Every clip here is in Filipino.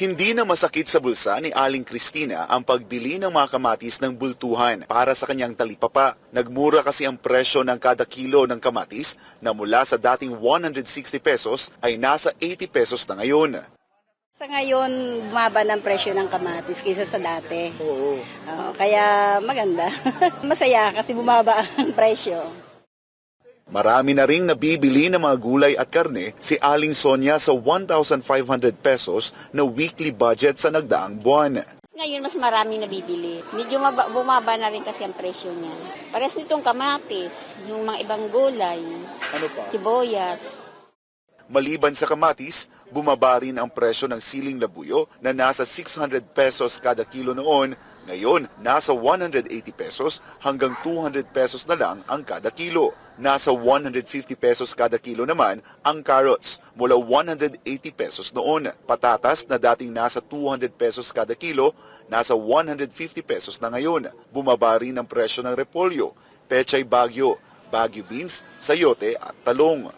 Hindi na masakit sa bulsa ni Aling Cristina ang pagbili ng mga kamatis ng bultuhan para sa kanyang talipapa. Nagmura kasi ang presyo ng kada kilo ng kamatis na mula sa dating 160 pesos ay nasa 80 pesos na ngayon. Sa ngayon, bumaba ng presyo ng kamatis kaysa sa dati. Oo. kaya maganda. Masaya kasi bumaba ang presyo. Marami na ring nabibili ng mga gulay at karne si Aling Sonia sa 1,500 pesos na weekly budget sa nagdaang buwan. Ngayon mas marami nabibili. Medyo maba, bumaba na rin kasi ang presyo niya. Pares nitong kamatis, yung mga ibang gulay, Ano pa? sibuyas. Maliban sa kamatis, bumaba rin ang presyo ng siling labuyo na nasa 600 pesos kada kilo noon. Ngayon, nasa 180 pesos hanggang 200 pesos na lang ang kada kilo. Nasa 150 pesos kada kilo naman ang carrots mula 180 pesos noon. Patatas na dating nasa 200 pesos kada kilo, nasa 150 pesos na ngayon. Bumaba rin ang presyo ng repolyo, pechay bagyo, bagyo beans, sayote at talong.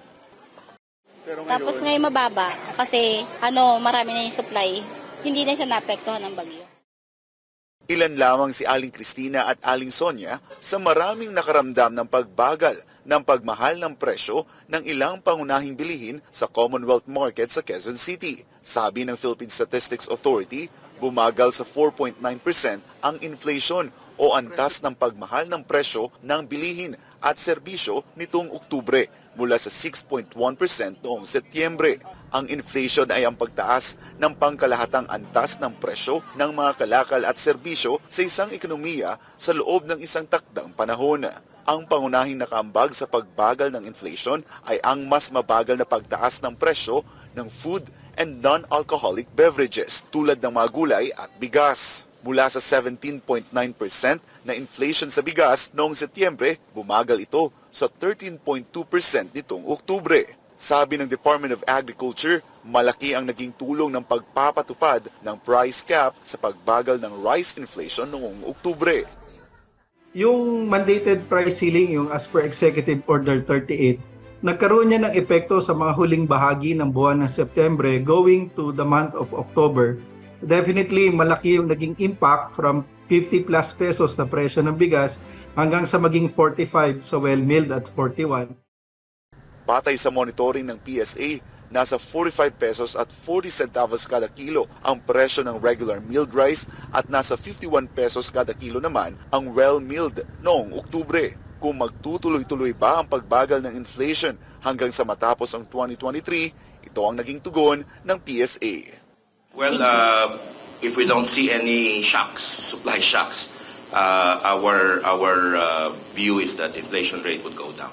Pero Tapos ngayon mababa kasi ano, marami na yung supply. Hindi na siya naapektuhan ng bagyo. Ilan lamang si Aling Cristina at Aling Sonia sa maraming nakaramdam ng pagbagal ng pagmahal ng presyo ng ilang pangunahing bilihin sa Commonwealth Market sa Quezon City. Sabi ng Philippine Statistics Authority, bumagal sa 4.9% ang inflation o antas ng pagmahal ng presyo ng bilihin at serbisyo nitong Oktubre mula sa 6.1% noong Setyembre. Ang inflation ay ang pagtaas ng pangkalahatang antas ng presyo ng mga kalakal at serbisyo sa isang ekonomiya sa loob ng isang takdang panahon. Ang pangunahing nakaambag sa pagbagal ng inflation ay ang mas mabagal na pagtaas ng presyo ng food and non-alcoholic beverages tulad ng mga gulay at bigas. Mula sa 17.9% na inflation sa bigas noong Setyembre, bumagal ito sa 13.2% nitong Oktubre. Sabi ng Department of Agriculture, malaki ang naging tulong ng pagpapatupad ng price cap sa pagbagal ng rice inflation noong Oktubre. Yung mandated price ceiling, yung as per Executive Order 38, nagkaroon niya ng epekto sa mga huling bahagi ng buwan ng Setyembre going to the month of October. Definitely, malaki yung naging impact from 50 plus pesos na presyo ng bigas hanggang sa maging 45 sa well-milled at 41. Patay sa monitoring ng PSA, nasa 45 pesos at 40 centavos kada kilo ang presyo ng regular milled rice at nasa 51 pesos kada kilo naman ang well-milled noong Oktubre. Kung magtutuloy-tuloy ba ang pagbagal ng inflation hanggang sa matapos ang 2023, ito ang naging tugon ng PSA. Well, uh, if we don't see any shocks, supply shocks, uh, our our uh, view is that inflation rate would go down.